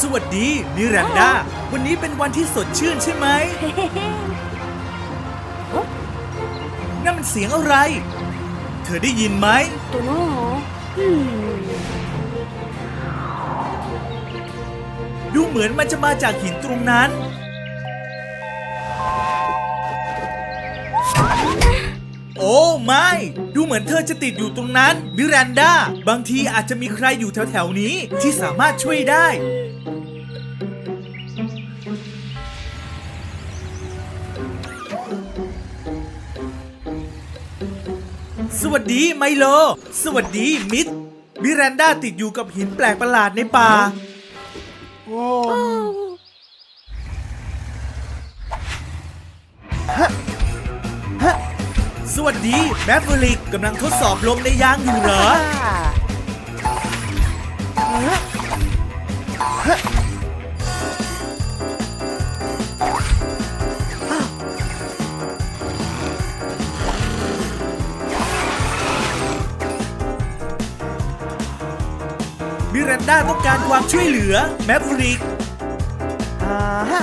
สวัสดี มิรันดา วันนี้เป็นวันที่สดชื่นใช่ไหม นั่นมันเสียงอะไร เธอได้ยินไหม ตัวน้องดูเหมือนมันจะมาจากหินตรงนั้น โอ้ไม่ ดูเหมือนเธอจะติดอยู่ตรงนั้นมิรันดา บางทีอาจจะมีใครอยู่แถวๆนี้ที่สามารถช่วยได้ สวัสดีไมโล สวัสดีมิดมิรันดาติดอยู่กับหินแปลกประหลาดในป่าสวัสดีแมฟเฟอริกกำลังทดสอบลมในยางอยู่เหรอ มิรันด้าต้องการความช่วยเหลือแมฟริกอ่าฮะ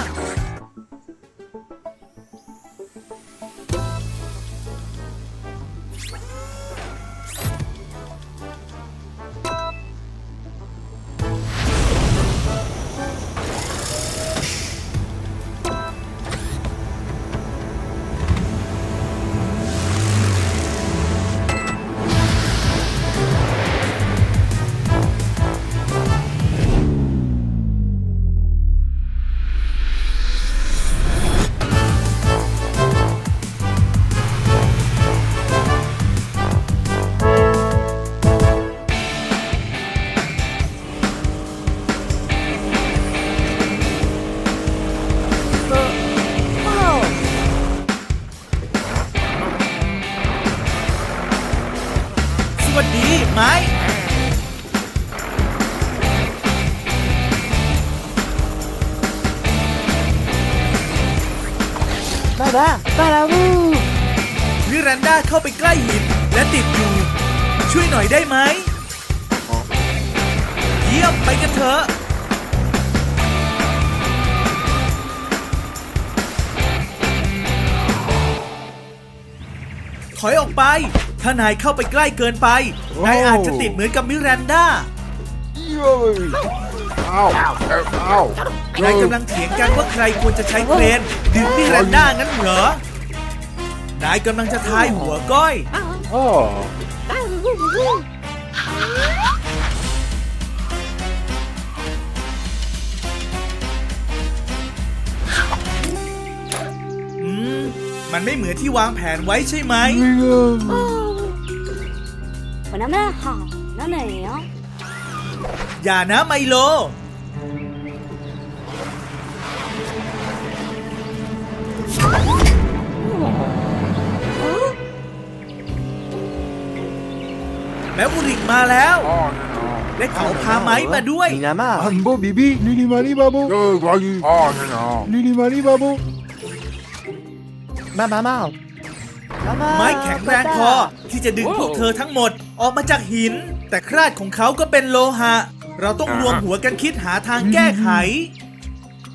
นะตาลาบูมิรันดาเข้าไปใกล้หินและติดอยู่ช่วยหน่อยได้ไหม เยี่ยมไปกันเถอะถอยออกไป ถ้านายเข้าไปใกล้เกินไป นายอาจจะติดเหมือนกับมิรันดา อ้าวอ้าวเรากำลังเถียงกันว่าใครควรจะใช้เครนดึงนี่แลนด้างั้นเหรอนายกำลังจะทายหัวก้อยโอมันไม่เหมือนที่วางแผนไว้ใช่ไหมน้ำละห่างน้ำไหนอะอย่านะไมโล แมวบุริกมาแล้ว ได้เขาพาไม้มาด้วยนี่นาแมวฮันโ Minama. Ambo bibi, lili mani babo, lili mani babo. Mama Mao. Mama. ไม้แข็งแรงพอที่จะดึงพวกเธอทั้งหมดออกมาจากหิน แต่คราดของเขาก็เป็นโลหะ เราต้องรวมหัวกันคิดหาทางแก้ไข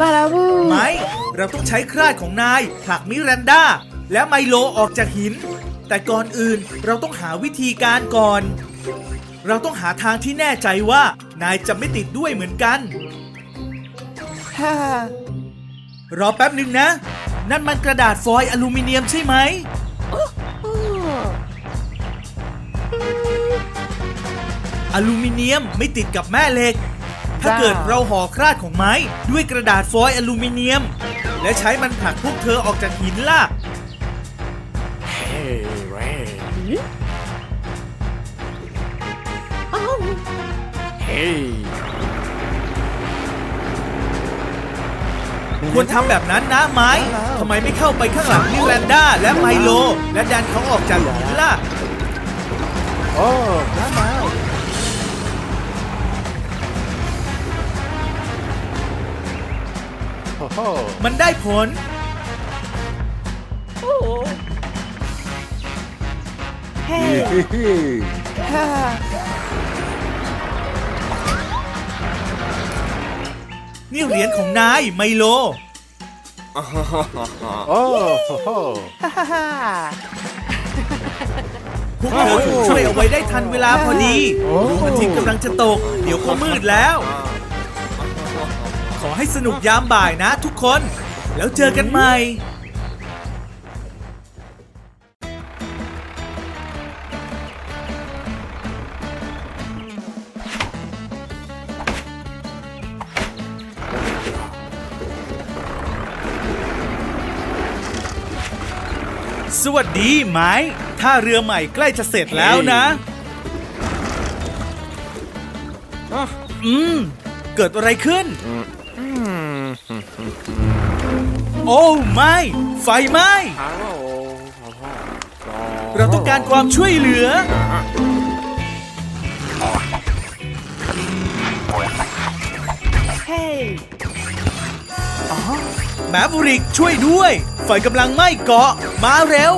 บาลาบูไม่เราต้องใช้คราดของนายผลักมิรันดาและไมโลออกจากหิน แต่ก่อนอื่นเราต้องหาวิธีการก่อน เราต้องหาทางที่แน่ใจว่า นายจะไม่ติดด้วยเหมือนกันรอแป๊บหนึ่งนะ นั่นมันกระดาษฟอยล์อลูมิเนียมใช่ไหมอลูมิเนียมไม่ติดกับแม่เหล็ก ถ้าเกิดเราห่อคราดของไม้ ด้วยกระดาษฟอยล์อลูมิเนียม และใช้มันผลักพวกเธอออกจากหินล่ะเฮ้ยเว้ยあเฮ้ยควรทำแบบนั้นนะไม้ทำไมไม่เข้าไปข้างหลังมิรันดาและไมโล และดันเขาออกจากหินล่ะ Oh, Mama. Ho ho. มั นได้ผล Hey. Hehe. Ha. นี่เหรียญของนายไมโล Oh, ho ho. Ha ha ha. พวกเธอถูกช่วยเอาไว้ได้ทันเวลาพอดีดวงอาทิตย์กำลังจะตก เดี๋ยวก็มืดแล้ว ขอให้สนุกยามบ่ายนะทุกคน แล้วเจอกันใหม่สวัสดีไม้ท่าเรือใหม่ใกล้จะเสร็จแล้วนะ อืม เกิดอะไรขึ้น โอ้ไม่ ไฟไหม้เราต้องการความช่วยเหลือ Hey. แมฟริกช่วยด้วย ไฟกำลังไหม้เกาะ มาเร็ว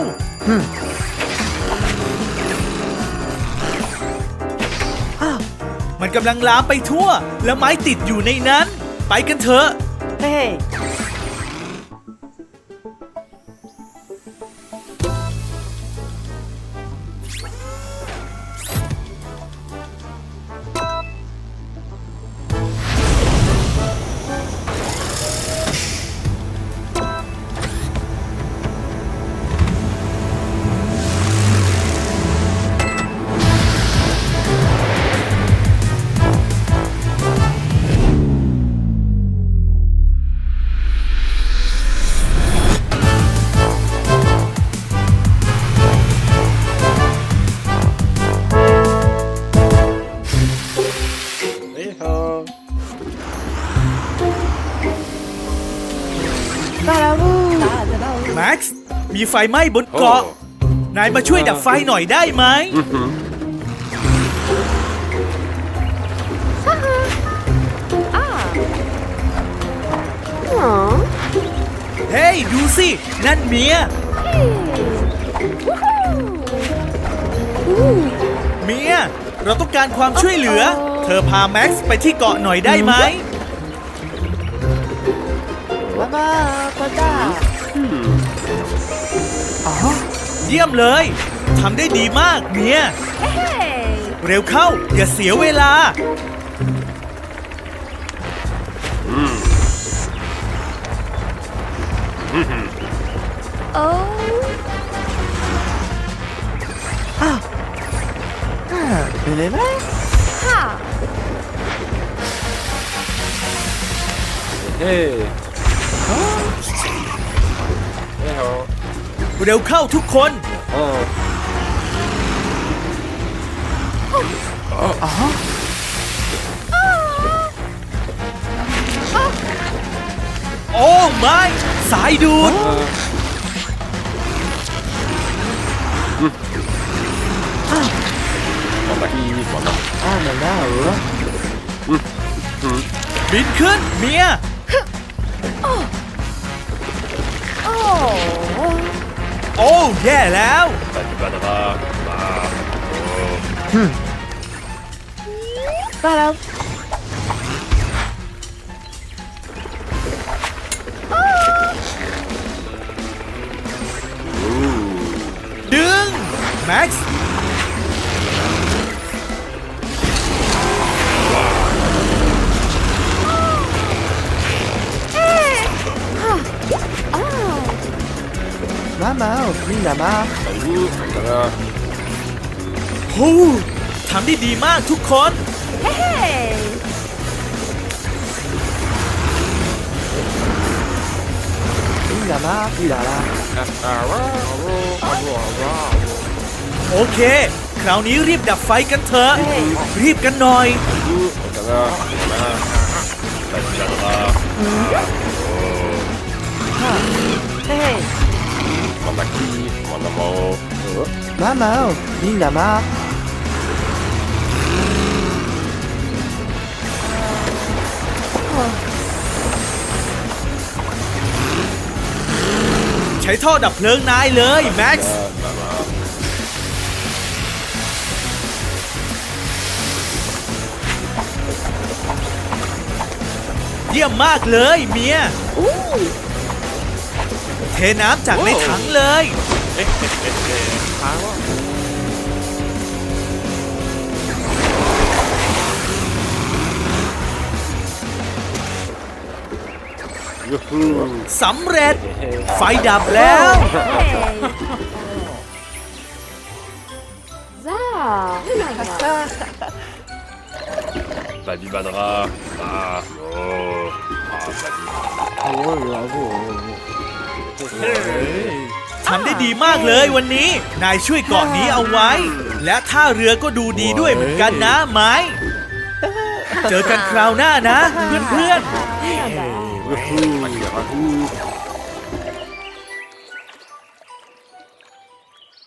มันกำลังลามไปทั่ว และไม้ติดอยู่ในนั้น ไปกันเถอะ Hey. แมีไฟไหม้บนเกาะ นายมาช่วยดับไฟหน่อยได้ไหม เฮ้ย ดูสิ นั่นเมีย เมีย เราต้องการความช่วยเหลือ เธอพาแม็กซ์ไปที่เกาะหน่อยได้ไหม Mama, panda. เยี่ยมเลยทำได้ดีมากเมียเร็วเข้า อย่าเสียเวลา Really? Hey. เร็ วเข้าทุกคน Oh. โอ้ไม่สายดูด Ah, no, no. บินขึ้นเมีย โอ้ แย่แล้ว Para. ดึงแม็กซ์ Mama, oui, Mama. ฮู้ทำได้ดีมากทุกคน Oui, Mama, oui, là, là. โอเค คราวนี้รีบดับไฟกันเถอะ รีบกันหน่อย Oh. Hey. Mam kij, mam na mało. Mamo, Linda ใช้ท่อดับเพลิงนายเลยแม็กซ์ เยี่ยมมากเลยเมีย อ ทน้ำจากในถังเลยทั้งวะยสำเร็จ ไฟดับแล้ว So, naja. Badibadra. Ah, oh. Ah, Badibadra. ทำได้ดีมากเลยวันนี้ นายช่วยเกาะนี้เอาไว้ และท่าเรือก็ดูดีด้วยเหมือนกันนะไม้เจอกันคราวหน้านะ เพื่อนๆ